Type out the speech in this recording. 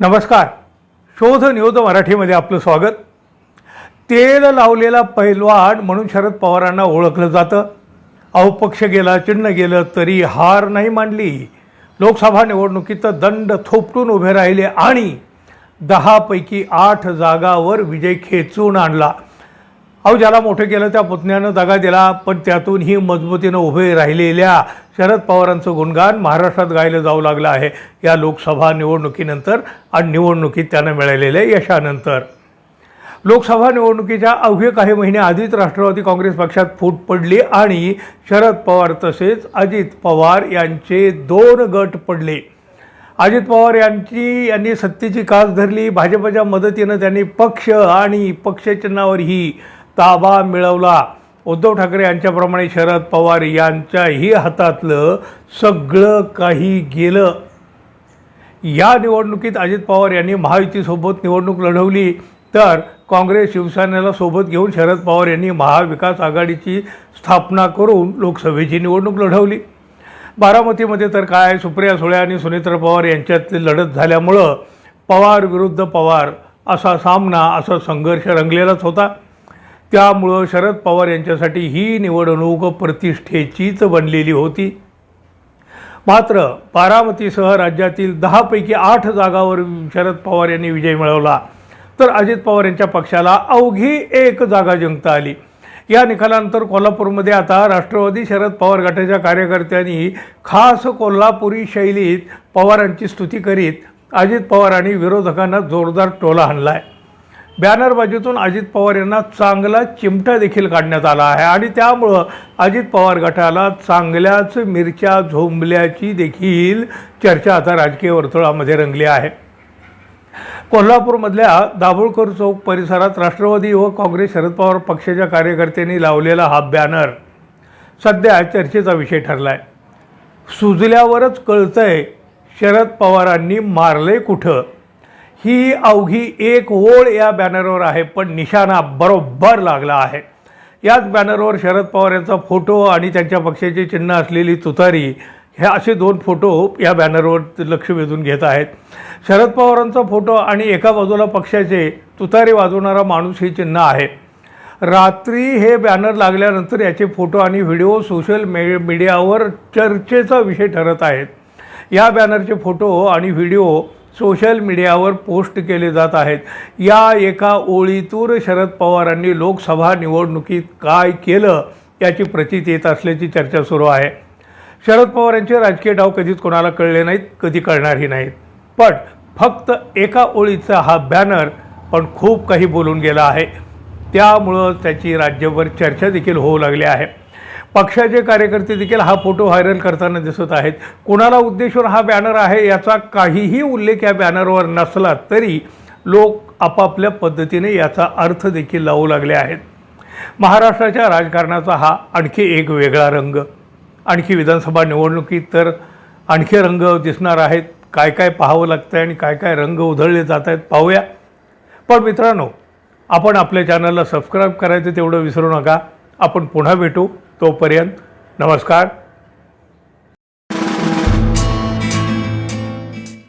नमस्कार. शोध न्यूज मराठीमध्ये आपलं स्वागत. तेल लावलेला पैलवान म्हणून शरद पवारांना ओळखलं जातं. अवपक्ष गेला चिन्ह गेलं तरी हार नाही मांडली लोकसभा निवडणुकीत दंड थोपटून उभे राहिले आणि दहापैकी आठ जागावर विजय खेचून आणला. अहो ज्याला मोठं केलं त्या पुतण्यानं दगा दिला पण त्यातूनही मजबूतीनं उभे राहिलेल्या शरद पवारांचं गुणगान महाराष्ट्रात गायलं जाऊ लागलं आहे. या लोकसभा निवडणुकीनंतर आणि निवडणुकीत त्यांना मिळालेल्या यशानंतर. लोकसभा निवडणुकीच्या अवघे काही महिने आधीच राष्ट्रवादी काँग्रेस पक्षात फूट पडली आणि शरद पवार तसेच अजित पवार यांचे दोन गट पडले. अजित पवार यांची यांनी सत्तेची कास धरली भाजपच्या मदतीनं त्यांनी पक्ष आणि पक्षचिन्हावरही ताबा मिळवला. उद्धव ठाकरे यांच्याप्रमाणे शरद पवार यांच्याही हातातलं सगळं काही गेलं. या निवडणुकीत अजित पवार यांनी महायुतीसोबत निवडणूक लढवली. तर काँग्रेस शिवसेनेला सोबत घेऊन शरद पवार यांनी महाविकास आघाडीची स्थापना करून लोकसभेची निवडणूक लढवली. बारामतीमध्ये तर काय सुप्रिया सुळे आणि सुनेत्र पवार यांच्यातली लढत झाल्यामुळं पवार विरुद्ध पवार असा सामना असा संघर्ष रंगलेलाच होता. त्यामुळं शरद पवार यांच्यासाठी ही निवडणूक प्रतिष्ठेचीच बनलेली होती. मात्र बारामतीसह राज्यातील दहापैकी आठ जागावर शरद पवार यांनी विजय मिळवला. तर अजित पवार यांच्या पक्षाला अवघी एक जागा जिंकता आली. या निकालानंतर कोल्हापूरमध्ये आता राष्ट्रवादी शरद पवार गटाच्या कार्यकर्त्यांनी खास कोल्हापुरी शैलीत पवारांची स्तुती करीत अजित पवारांनी विरोधकांना जोरदार टोला हाणला आहे बॅनरबाजीतून अजित पवार यांना चांगला चिमटा देखील काढण्यात आला आहे. आणि त्यामुळं अजित पवार गटाला चांगल्याच मिरच्या झोंबल्याची देखील चर्चा आता राजकीय वर्तुळामध्ये रंगली आहे. कोल्हापूरमधल्या दाभोळकर चौक परिसरात राष्ट्रवादी व काँग्रेस शरद पवार पक्षाच्या कार्यकर्त्यांनी लावलेला हा बॅनर सध्या चर्चेचा विषय ठरला आहे सुजल्यावरच कळतंय शरद पवारांनी मारले कुठं? ही अवघी एक ओळ या बॅनरवर आहे पण निशाणा बरोबर लागला आहे. याच बॅनरवर शरद पवार यांचा फोटो आणि त्यांच्या पक्षाचे चिन्ह असलेली तुतारी हे असे दोन फोटो या बॅनरवर लक्ष वेधून घेत आहेत. शरद पवारांचा फोटो आणि एका बाजूला पक्षाचे तुतारी वाजवणारा माणूस हे चिन्ह आहे. रात्री हे बॅनर लागल्यानंतर याचे फोटो आणि व्हिडिओ सोशल मे मीडियावर चर्चेचा विषय ठरत आहेत. या बॅनरचे फोटो आणि व्हिडिओ सोशल मीडियावर पोस्ट केले जात आहेत. या एका ओळीतून शरद पवारांनी लोकसभा निवडणुकीत काय केलं याची प्रचिती येत असल्याची चर्चा सुरू आहे. शरद पवार यांचे राजकीय डाव कधीच कोणाला कळले नाहीत कधी कळणारही नाहीत. पण फक्त एका ओळीचा हा बॅनर पण खूप काही बोलून गेला आहे. त्यामुळं त्याची राज्यभर चर्चा देखील होऊ लागली आहे. पक्षाचे कार्यकर्ते देखील हा फोटो व्हायरल करताना दिसत आहेत. कोणाला उद्देशून हा बॅनर आहे याचा काहीही उल्लेख या बॅनरवर नसला तरी लोक आपापल्या पद्धतीने याचा अर्थ देखील लावू लागले आहेत. महाराष्ट्राच्या राजकारणाचा हा आणखी एक वेगळा रंग. आणखी विधानसभा निवडणुकीत तर आणखी रंग दिसणार आहेत. काय काय पाहावं लागतं आहे आणि काय काय रंग उधळले जात आहेत पाहूया. पण मित्रांनो आपण आपल्या चॅनलला सबस्क्राईब करायचं तेवढं विसरू नका. आपण पुन्हा भेटू. तोपर्यंत नमस्कार.